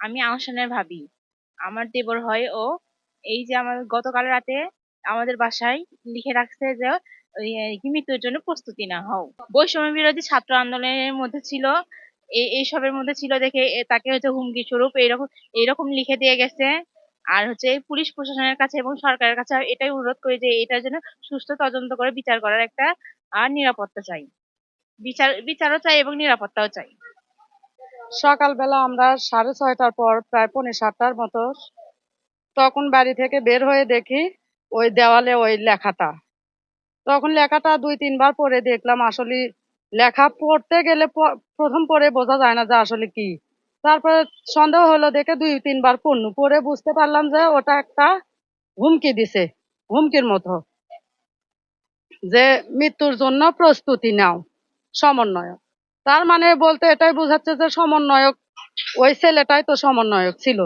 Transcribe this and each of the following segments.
আমি আহসানের ভাবি। আমার দেবর হয়, ও এই যে আমার গতকাল রাতে আমাদের বাসায় লিখে রাখছে যে মৃত্যুর জন্য প্রস্তুতি না হও বৈষম্য বিরোধী ছাত্র আন্দোলনের মধ্যে ছিল এই এইসবের মধ্যে ছিল দেখে তাকে হচ্ছে হুমকি স্বরূপ এইরকম এইরকম লিখে দিয়ে গেছে। আর হচ্ছে পুলিশ প্রশাসনের কাছে এবং সরকারের কাছে এটাই অনুরোধ করি যে, এটার জন্য সুস্থ তদন্ত করে বিচার করার একটা, আর নিরাপত্তা চাই। বিচার, বিচারও চাই এবং নিরাপত্তাও চাই। সকালবেলা আমরা সাড়ে ছয়টার পর প্রায় পৌনে সাতটার মতো তখন বাড়ি থেকে বের হয়ে দেখি ওই দেওয়ালে ওই লেখাটা। তখন লেখাটা দুই, তিনবার পড়ে দেখলাম আসলে লেখা পড়তে গেলে প্রথম পড়ে বোঝা যায় না যে আসলে কি। তারপরে সন্দেহ হলো দেখে দুই, তিনবার পড়নু। পড়ে বুঝতে পারলাম যে ওটা একটা হুমকি দিছে, হুমকির মতো। যে মৃত্যুর জন্য প্রস্তুতি নাও, সমন্বয়ক। তার মানে বলতে এটাই বোঝাচ্ছে যে সমন্বয়ক, ওই ছেলেটাই তো সমন্বয়ক ছিল।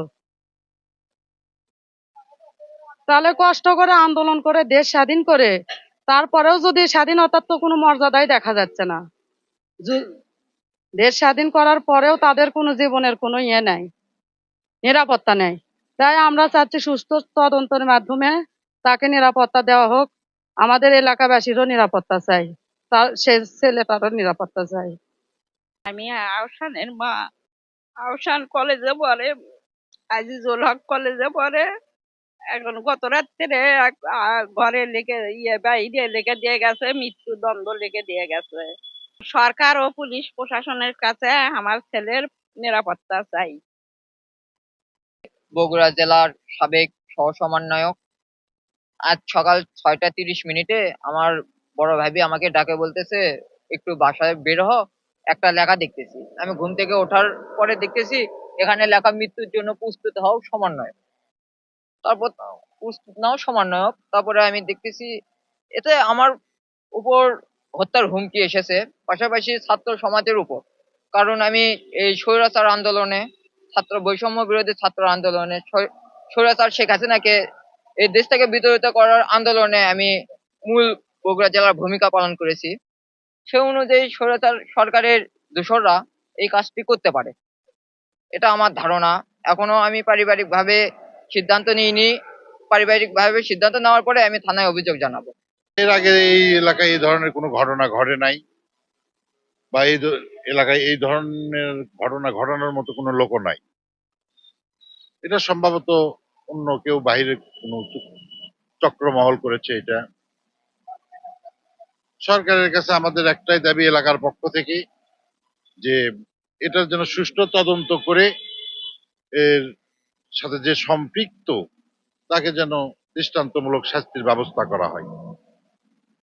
তাহলে কষ্ট করে আন্দোলন করে দেশ স্বাধীন করে, তারপরেও যদি স্বাধীনতার তো কোনো মর্যাদাই দেখা যাচ্ছে না। দেশ স্বাধীন করার পরেও তাদের কোনো জীবনের কোনো ইয়ে নাই, নিরাপত্তা নেই। তাই আমরা চাচ্ছি সুস্থ তদন্তের মাধ্যমে তাকে নিরাপত্তা দেওয়া হোক। আমাদের এলাকাবাসীরও নিরাপত্তা চাই, তার সে ছেলেটারও নিরাপত্তা চাই। আমি আওসানের মা। আওসান কলেজে পড়ে, আজিজুল হক কলেজে পড়ে। এখন গত রাত্রে ঘরে লিখে ইয়ে বাইরে লিখে দিয়ে গেছে, মৃত্যুদণ্ড লিখে দিয়ে গেছে। সরকার ও পুলিশ প্রশাসনের কাছে আমার ছেলের নিরাপত্তা চাই। বগুড়া জেলার সাবেক সহ সমন্বয়ক আজ সকাল ছয়টা তিরিশ মিনিটে আমার বড় ভাবি আমাকে ডাকে বলতেছে, একটু বাসায় বের হ। একটা লেখা দেখতেছি। আমি ঘুম থেকে ওঠার পরে দেখতেছি, এখানে লেখা মৃত্যুর জন্য প্রস্তুত হও সমন্বয়ক। তারপর প্রস্তুত নাও সমন্বয়ক। তারপরে আমি দেখতেছি, এতে আমার উপর হত্যার হুমকি এসেছে, পাশাপাশি ছাত্র সমাজের উপর। কারণ আমি এই স্বৈরাচার আন্দোলনে, ছাত্র বৈষম্য বিরোধী ছাত্র আন্দোলনে স্বৈরাচার শেখ হাসিনাকে এই দেশ থেকে বিতাড়িত করার আন্দোলনে আমি মূল বগুড়া জেলার ভূমিকা পালন করেছি। সে অনুযায়ী স্বৈরাচার সরকারের দোসররা এই কাজটি করতে পারে। এটা আমার ধারণা। এখনও আমি পারিবারিক ভাবে সিদ্ধান্ত নিইনি। পারিবারিক ভাবে সিদ্ধান্ত নেওয়ার পরে আমি থানায় অভিযোগ জানাব। এর আগে এই এলাকায় এই ধরনের কোনো ঘটনা ঘটে নাই? বা এই এলাকায় এই ধরনের ঘটনা ঘটানোর মতো কোনো লোকও নাই? এটা সম্ভবত অন্য কেউ, বাইরে কোনো চক্রমহল করেছে এটা। সরকারের কাছে আমাদের একটাই দাবি এলাকার পক্ষ থেকে যে এটার জন্য সুষ্ঠু তদন্ত করে এর সাথে যে সম্পৃক্ত, তাকে যেন দৃষ্টান্তমূলক শাস্তির ব্যবস্থা করা হয়।